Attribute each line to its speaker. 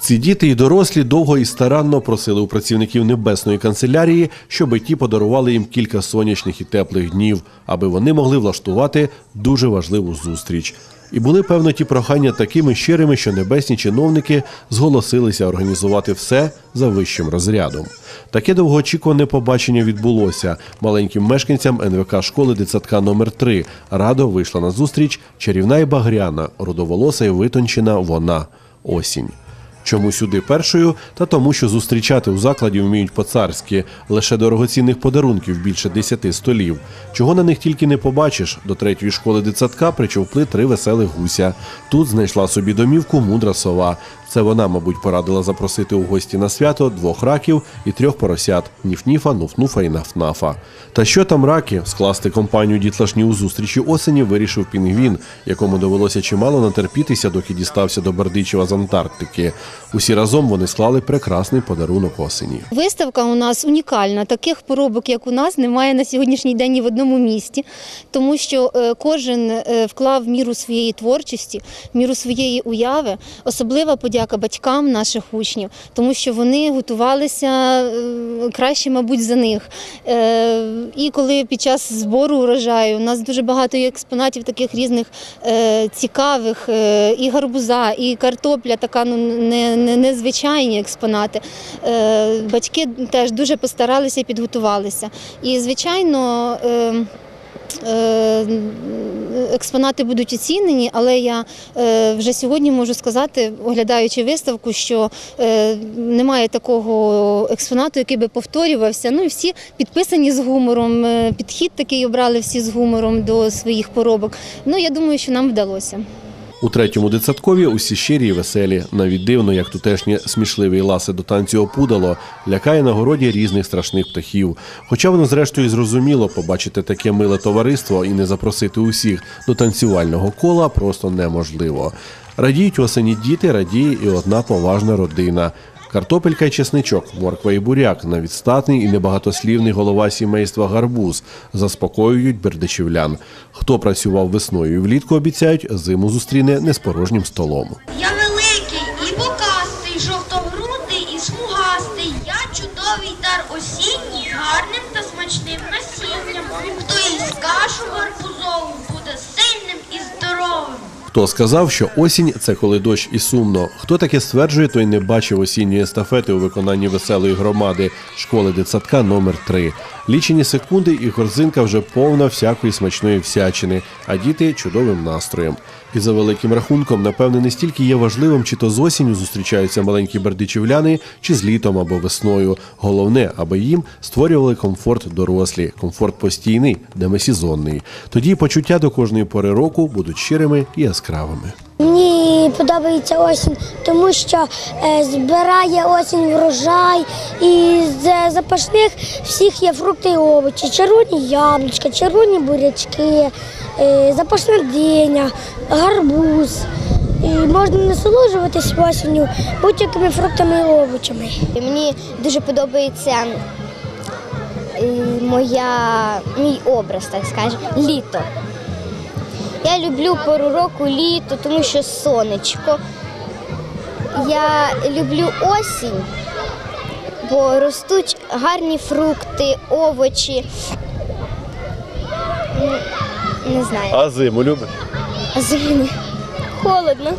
Speaker 1: Ці діти і дорослі довго і старанно просили у працівників небесної канцелярії, щоби ті подарували їм кілька сонячних і теплих днів, аби вони могли влаштувати дуже важливу зустріч. І були, певно, ті прохання такими щирими, що небесні чиновники зголосилися організувати все за вищим розрядом. Таке довгоочікуване побачення відбулося. Маленьким мешканцям НВК школи дитсадка номер 3 радо вийшла на зустріч чарівна і багряна, родоволоса і витончена вона осінь. Чому сюди першою? Та тому, що зустрічати у закладі вміють по-царськи лише дорогоцінних подарунків більше десяти столів. Чого на них тільки не побачиш. До третьої школи дитсадка причовпли три веселих гуся. Тут знайшла собі домівку мудра сова. Це вона, мабуть, порадила запросити у гості на свято двох раків і трьох поросят Ніф-Ніфа, Нуф-Нуфа і Наф-Нафа. Та що там раки? Скласти компанію дітлашні у зустрічі осені вирішив пінгвін, якому довелося чимало натерпітися, доки дістався до Бердичева з Антарктики. Усі разом вони склали прекрасний подарунок осені.
Speaker 2: Виставка у нас унікальна. Таких поробок, як у нас, немає на сьогоднішній день ні в одному місті, тому що е, кожен е, вклав міру своєї творчості, міру своєї уяви. Особлива подяка батькам наших учнів, тому що вони готувалися е, краще, мабуть, за них. Е, І коли під час збору урожаю у нас дуже багато експонатів таких різних е, цікавих, і гарбуза, і картопля, така ну не, не, незвичайні експонати. Батьки теж дуже постаралися і підготувалися. І, звичайно, експонати будуть оцінені, але я е, вже сьогодні можу сказати, оглядаючи виставку, що е, немає такого експонату, який би повторювався. Ну і всі підписані з гумором. е, Підхід такий обрали всі з гумором до своїх поробок. Ну я думаю, що нам вдалося.
Speaker 1: У третьому дитсадкові усі щирі і веселі. Навіть дивно, як тутешнє смішливе і ласе до танцю опудало, лякає на городі різних страшних птахів. Хоча воно зрештою зрозуміло побачити таке миле товариство і не запросити усіх до танцювального кола просто неможливо. Радіють осені діти, радіє і одна поважна родина. Картопелька і чесничок, морква і буряк, навіть статний і небагатослівний голова сімейства гарбуз заспокоюють бердичівлян. Хто працював весною і влітку, обіцяють, зиму зустріне не з порожнім столом.
Speaker 3: Хто
Speaker 1: сказав, що осінь це коли дощ і сумно? Хто таке стверджує, той не бачив осінньої естафети у виконанні веселої громади школи дитсадка номер 3 Лічені секунди і корзинка вже повна всякої смачної всячини, а діти чудовим настроєм. І за великим рахунком, напевне, не стільки є важливим, чи то з осінню зустрічаються маленькі бердичівляни, чи з літом або весною. Головне, аби їм створювали комфорт дорослі, комфорт постійний, демисезонний. Тоді почуття до кожної пори року будуть щирими і яскравими.
Speaker 4: Мені подобається осінь, тому що е, збирає осінь врожай і з запашних всіх є фрукти і овочі, червоні яблучка, червоні бурячки, е, запашна диня, гарбуз. І можна насолоджуватись осінню будь-якими фруктами і овочами.
Speaker 5: Мені дуже подобається е, моя, мій образ, так скажемо, літо. Я люблю пору року літо, тому що сонечко. Я люблю осінь, бо ростуть гарні фрукти, овочі. Не знаю.
Speaker 1: А зиму любиш?
Speaker 5: А зиму холодно.